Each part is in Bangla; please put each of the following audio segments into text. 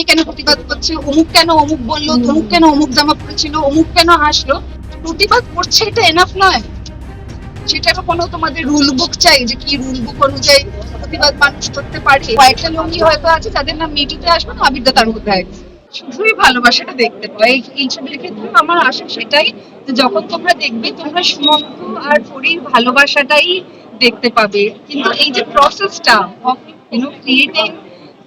এ কেন প্রতিবাদ করছে? অমুক কেন অমুক বলল? তমুক কেন অমুক জামা পড়েছিল অমুক কেন হাসলো? প্রতিবাদ করছে এটা এনাফ নয়। কোনো তোমাদের রুল বুক চাই যে কি রুল বুক অনুযায়ী প্রতিবাদ মানুষ করতে পারে? কয়েকটা হয়তো আছে নাম আসবে না, আবিরদা তার মধ্যে শুধুই ভালোবাসাটা দেখতে পাই এই- এই ক্ষেত্রে আমার আশা সেটাই যখন তোমরা দেখবে, তোমরা সুমন্ত আর পরীর ভালোবাসাটাই দেখতে পাবে। কিন্তু এই যে প্রসেসটা of creating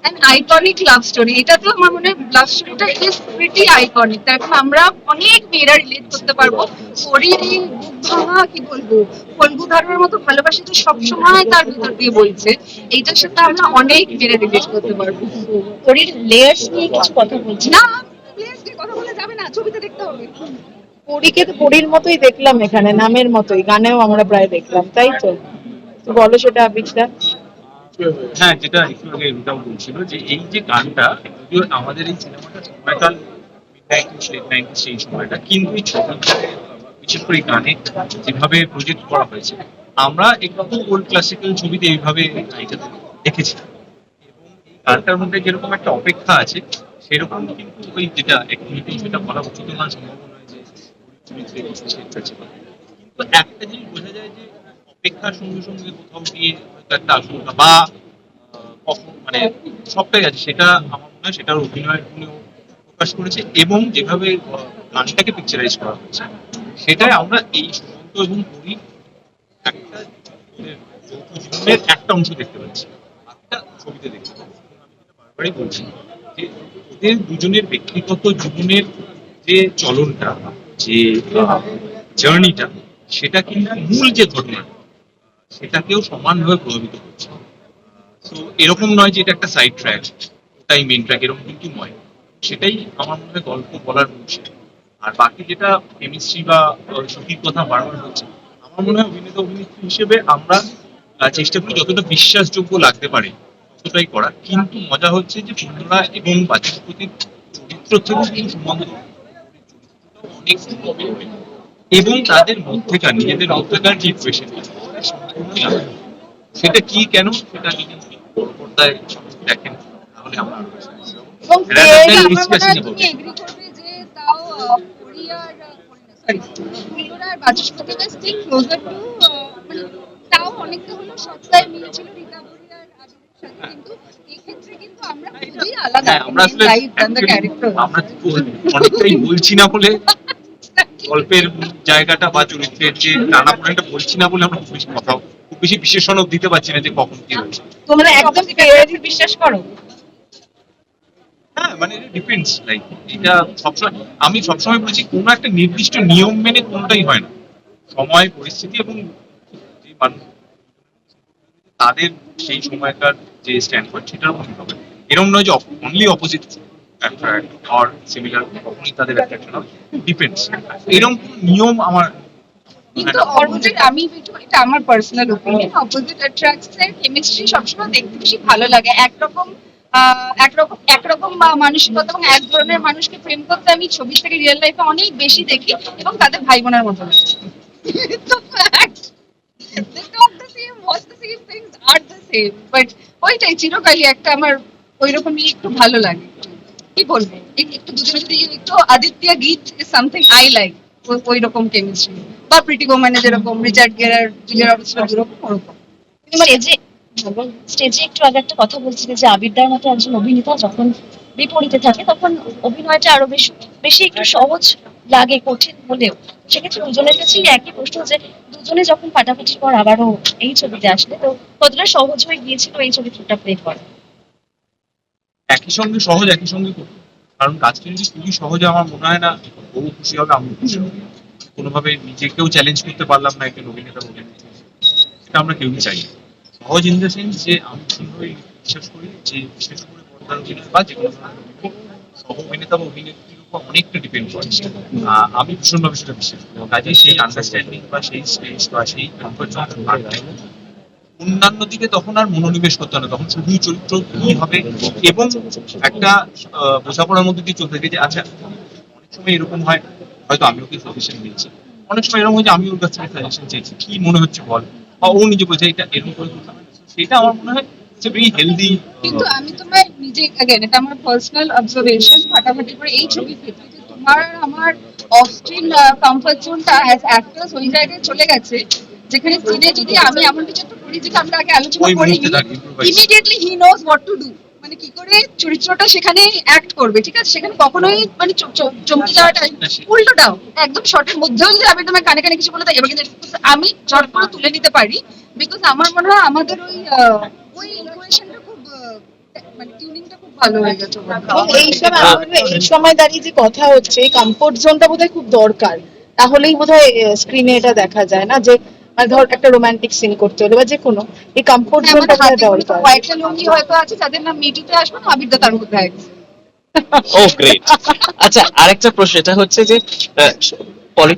an iconic love story এটা তো আমার মনে হয় লাভ স্টোরিটা ইজ প্রিটি আইকনিক তার কারণ আমরা অনেক মেয়েরা রিলেট করতে পারব। পরীর এই ভাঙা কি বলব? ফলগু ধারণের মতো ভালোবাসা যে সবসময় তার ভিতর দিয়ে বলছে এইটার সাথে আমরা অনেক মেয়েরা রিলেট করতে পারব। পরীর লেয়ার্স নিয়ে কিছু কথা বলছি? না প্লিজ কথা বলে যাবে না ছবিতে দেখতে হবে। পরীকে তো পরীর মতোই দেখলাম এখানে নামের মতোই গানেও আমরা প্রায় দেখলাম তাই তো? তো বলো সেটা আবিরদা। হ্যাঁ যেটা একটু আগে রুটাও বলছিল যে এই যে গানটা আমাদের এই সিনেমাটা সময়কাল সেই সময়টা, কিন্তু বিশেষ করে গানে যেভাবে প্রজেক্ট করা হয়েছে, আমরা একটু ওল্ড ক্লাসিক্যাল ছবিতে এইভাবে দেখেছি এবং এই গানটার মধ্যে যেরকম একটা অপেক্ষা আছে, সেরকম কিন্তু ওই যেটা একটু সেটা বলা উচিত না সম্ভব নয় যে কিন্তু একটা জিনিস বোঝা যায় যে অপেক্ষার সঙ্গে সঙ্গে কোথাও গিয়ে হয়তো একটা আশঙ্কা বা কখন মানে সবটাই আছে। সেটা আমার মনে হয় সেটার অভিনয়ের গুণেও প্রকাশ করেছে এবং যেভাবে গানটাকে পিকচারাইজ করা হয়েছে, সেটাই আমরা এই সুমন্ত এবং পুরী একটা জীবনের একটা অংশ দেখতে পাচ্ছি। একটা ছবিতে দেখতে পাচ্ছি। বারবারই বলছি যে ওদের দুজনের ব্যক্তিগত জীবনের যে চলনটা, যে জার্নিটা সেটা কিন্তু মূল যে ঘটনা সেটাকেও সমানভাবে প্রভাবিত করছে। তো এরকম নয় যে এটা একটা সাইড ট্র্যাক ওটাই মেন ট্র্যাক এরকম কিন্তু নয়। সেটাই আমার মনে হয় গল্প বলার মূল আর বাকি যেটা কেমিস্ট্রি বা সঠিক কথা বারবার হচ্ছে আমার মনে হয় অভিনেতা অভিনেত্রী হিসেবে আমরা চেষ্টা করি যতটা বিশ্বাসযোগ্য লাগতে পারে, ততটাই করা। কিন্তু মজা হচ্ছে যে পূর্ণরা এবং বাচস্পতির চরিত্র থেকে কিন্তু সম্বন্ধ অনেক এবং তাদের মধ্যেকার, নিজেদের মধ্যেকার যে ইকুয়েশন সেটা কি কেন? সেটা যদি পর্দায় দেখেন তাহলে আমরা হয় তাও অনেকটা হলো রীতা কিন্তু এক্ষেত্রে কিন্তু খুবই আলাদা। আসলে আমরা অনেকটাই বলছি না বলে গল্পের জায়গাটা বা চরিত্রের যে টানা পোড়েনটা বলছি না বলে আমরা খুব বেশি কথা খুব বেশি বিশেষণও দিতে পারছি না যে কখন কি হচ্ছে তোমরা একদম বিশ্বাস করো? হ্যাঁ মানে ডিপেন্ডস লাইক এটা সবসময় আমি সবসময় বলছি কোনো একটা নির্দিষ্ট নিয়ম মেনে কোনোটাই হয় না। সময় পরিস্থিতি এবং যে মানুষ তাদের সেই সময়কার যে স্ট্যান্ড পয়েন্ট সেটার উপর করে। এরকম নয় যে only opposite or similar attraction depends এরকম নিয়ম আমার কেমিস্ট্রি সবসময় দেখতে বেশি ভালো লাগে। একরকম মানুষকে প্রেম করতে আমি ছবি থেকে রিয়েল অনেক বেশি দেখি এবং তাদের ভাই বোনের মতো ওইটাই, চিরকালই একটা আমার ওই রকমই একটু ভালো লাগে। কি বলব? একটু দুজনে যদি একটু গীত সামথিং আই লাইক ওই রকম কেমিস্ট্রি বা যেরকম রিচার্ড গেরার জুলিয়ার যেরকম, ওরকম। স্টেজে স্টেজে একটু আগে একটা কথা যে মতো একজন অভিনেতা যখন বিপরীতে থাকে, তখন অভিনয়টা আরও বেশি বেশি একটু সহজ লাগে, কঠিন হলেও। সেক্ষেত্রে দুজনের কাছেই একই প্রশ্ন যে দুজনে যখন ফাটাফাটির পর আবারও এই ছবিতে আসলে, তো কতটা সহজ হয়ে গিয়েছিল এই ছবি চরিত্রটা প্লে করা? একই সঙ্গে সহজ, একই সঙ্গে কঠিন কারণ কাজটা যদি খুবই সহজে আমার মনে হয় না ও খুশি হবে আমি খুশি হব। কোনোভাবে নিজেকেও চ্যালেঞ্জ করতে পারলাম না একজন অভিনেতা অভিনেত্রী সেটা আমরা কেউই চাই। সহজ ইন দ্য সেন্স যে আমি ভীষণভাবে বিশ্বাস করি যে বিশেষ করে পর্দার অভিনয় বা যে কোনো সহ অভিনেতা বা অভিনেত্রীর উপর অনেকটা ডিপেন্ড করে। আমি ভীষণভাবে সেটা বিশ্বাস করি। কাজে সেই আন্ডারস্ট্যান্ডিং বা সেই স্পেস বা সেই কমফর্ট জোন অন্যান্য দিকে তখন আর মনোনিবেশ করতে না, তখন শুধুই চরিত্র কি হবে এবং একটা বোঝাপড়ার মধ্যে দিয়ে চলতে যে আচ্ছা অনেক সময় এরকম হয়, হয়তো আমি ওকে সাজেশন দিয়েছি অনেক সময় এরকম হয় যে, আমি ওর কাছ থেকে সাজেশন চেয়েছি, কি মনে হচ্ছে বল? বা ও নিজে বলছে, এটা এরকম করে সেটা আমার মনে হয় কিন্তু আমি তোমার নিজে এটা আমার পার্সোনাল অবজারভেশন ফাটাফাটি করে এই ছবি তোমার আমার অফ কমফর্ট জোনটা অ্যাজ ওই জায়গায় চলে গেছে, যেখানে সিনে যদি আমি এমন কিছু যেটা আমরা আগে আলোচনা। Immediately he knows what to do মানে কি করে চরিত্রটা সেখানে অ্যাক্ট করবে ঠিক আছে? সেখানে কখনোই মানে চমকে যাওয়াটা উল্টোটাও একদম শর্টের মধ্যেও যদি আমি তোমার কানে কানে কিছু বলে থাকি কিন্তু আমি চট করে তুলে নিতে পারি বিকজ আমার মনে হয় আমাদের ওই আহ, ওই ইকুয়েশনটা খুব আহ, মানে টিউনিংটা খুব ভালো হয়ে গেছে এই সময় এই সময় দাঁড়িয়ে যে কথা হচ্ছে এই কমফোর্ট জোনটা বোধহয় খুব দরকার। তাহলেই বোধহয় স্ক্রিনে এটা দেখা যায় না যে মানে ধর একটা রোমান্টিক সিন করতে হলে বা যে কোনো এই কমফোর্ট হ্যাঁ, জোনটা আমাদের দরকার কয়েকটা লুঙ্গি হয়তো আছে যাদের নাম মিডিতে আসবে না তার মধ্যে আছে। ও গ্রেট আচ্ছা আরেকটা প্রশ্ন এটা হচ্ছে যে আহ,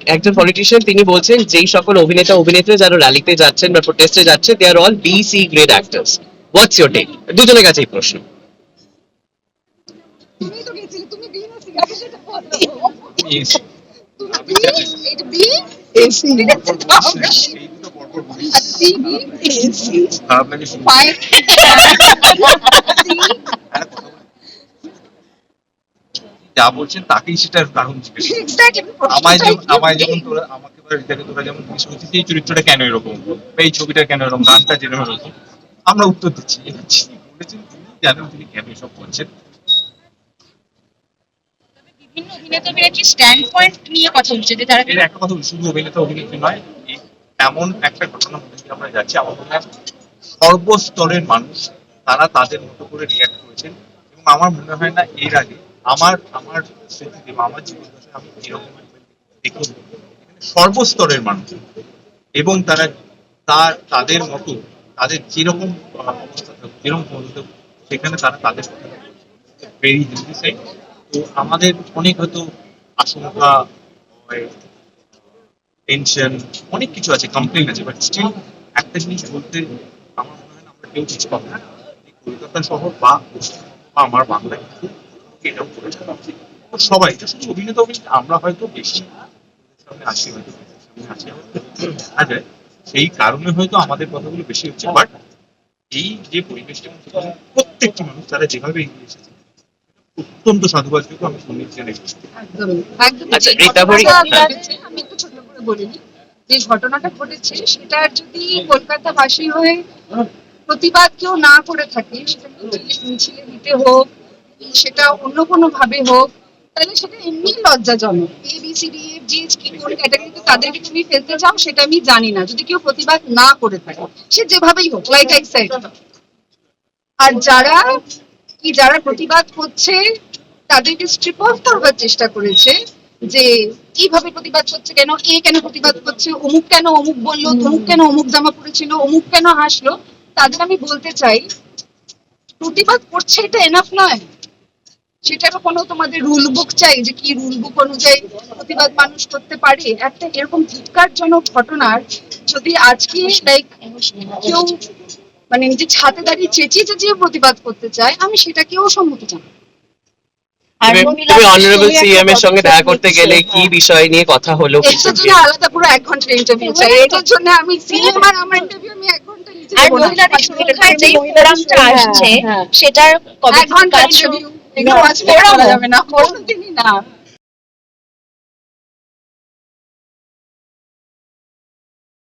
একজন পলিটিশিয়ান তিনি বলছেন যেই সকল অভিনেতা অভিনেত্রী যারা র্যালিতে যাচ্ছেন বা প্রোটেস্টে যাচ্ছে they are all B C grade actors what's your take দুজনের কাছে এই প্রশ্ন। তুমি তো গেছিলে তুমি বি না এসি। আচ্ছা এসি যা বলছেন তাকেই সেটার কারণ জিজ্ঞেস আমায় যেমন আমায় যেমন তোরা আমাকে বা রিতাকে তোরা যেমন জিজ্ঞেস করছিস এই চরিত্রটা কেন এরকম? বা এই ছবিটা কেন এরকম? গানটা যেরকম এরকম? আমরা উত্তর দিচ্ছি। বলেছেন তিনি জানেন তিনি কেন এসব করছেন বিভিন্ন অভিনেতা অভিনেত্রী স্ট্যান্ড পয়েন্ট নিয়ে কথা যে তারা একটা কথা শুধু অভিনেতা অভিনেত্রী নয় এমন একটা মধ্যে দিয়ে আমরা যাচ্ছি। আমার মনে হয় সর্বস্তরের মানুষ, তারা তাদের মতো করে রিয়াক্ট করেছেন। এবং আমার মনে হয় না এর আগে আমার আমার স্মৃতিতে বা আমার আমি এরকম দেখিনি, সর্বস্তরের মানুষ। এবং তারা তার তাদের মতো, তাদের যেরকম অবস্থা যেরকম সেখানে তারা তাদের তো আমাদের অনেক হয়তো আশঙ্কা টেনশন অনেক কিছু আছে কমপ্লেন আছে বাট স্টিল একটা জিনিস বলতে আমার মনে হয় না আমরা কেউ কিছু পাবো না। কলকাতা শহর বা আমার বাংলায় এটাও সবাই শুধু অভিনেতা অভিনেতা আমরা হয়তো বেশি সামনে আসি হয়তো সেই কারণে হয়তো আমাদের কথাগুলো বেশি হচ্ছে বাট এই যে পরিবেশটা প্রত্যেকটি মানুষ, তারা যেভাবে এগিয়ে এসেছে অত্যন্ত সাধুবাদযোগ্য আমি একদম। আচ্ছা, যে ঘটনাটা ঘটেছে, আমি একটু ছোট করে বলিনি যে ঘটনাটা ঘটেছে সেটার যদি কলকাতাবাসী হয়ে প্রতিবাদ কেউ না করে থাকে সেটা মিছিলে দিতে হোক সেটা অন্য কোনো ভাবে হোক তাহলে সেটা এমনি লজ্জাজনক। A B C D F G কি কোন ক্যাটাগরিতে তাদেরকে তুমি ফেলতে চাও সেটা আমি জানি না। যদি কেউ প্রতিবাদ না করে থাকে সে যেভাবেই হোক লাইক আই সাইড আর যারা কি যারা প্রতিবাদ করছে তাদেরকে স্ট্রিপ অফ করবার চেষ্টা করেছে যে কীভাবে প্রতিবাদ করছে কেন এ কেন প্রতিবাদ করছে অমুক কেন অমুক বলল তমুক কেন অমুক জামা পড়েছিল অমুক কেন হাসলো তাদের আমি বলতে চাই প্রতিবাদ করছে এটা এনাফ নয়। সেটারও কোনো তোমাদের রুল বুক চাই যে কি রুল বুক অনুযায়ী প্রতিবাদ মানুষ করতে পারে? একটা এরকম ধিক্কারজনক ঘটনার যদি আজকে লাইক কেউ মানে নিজের ছাতে দাঁড়িয়ে চেঁচিয়ে চেঁচিয়ে প্রতিবাদ করতে চায় আমি সেটাকেও সম্মতি জানাই আর তুমি মহিলা অনারেবল সিএম এর সঙ্গে দেখা করতে গেলে কি হ্যাঁ। বিষয় নিয়ে কথা হলো এটার জন্য আলাদা পুরো এক ঘণ্টার ইন্টারভিউ চাই এটার জন্য আমি সিএম আর আমার ইন্টারভিউ আমি এক ঘণ্টা আর দেবো না। মহিলাদের সুরক্ষার যে ফোরামটা আসছে হ্যাঁ। সেটার কবে কাজ শুরু? যাবে না কোনোদিনই না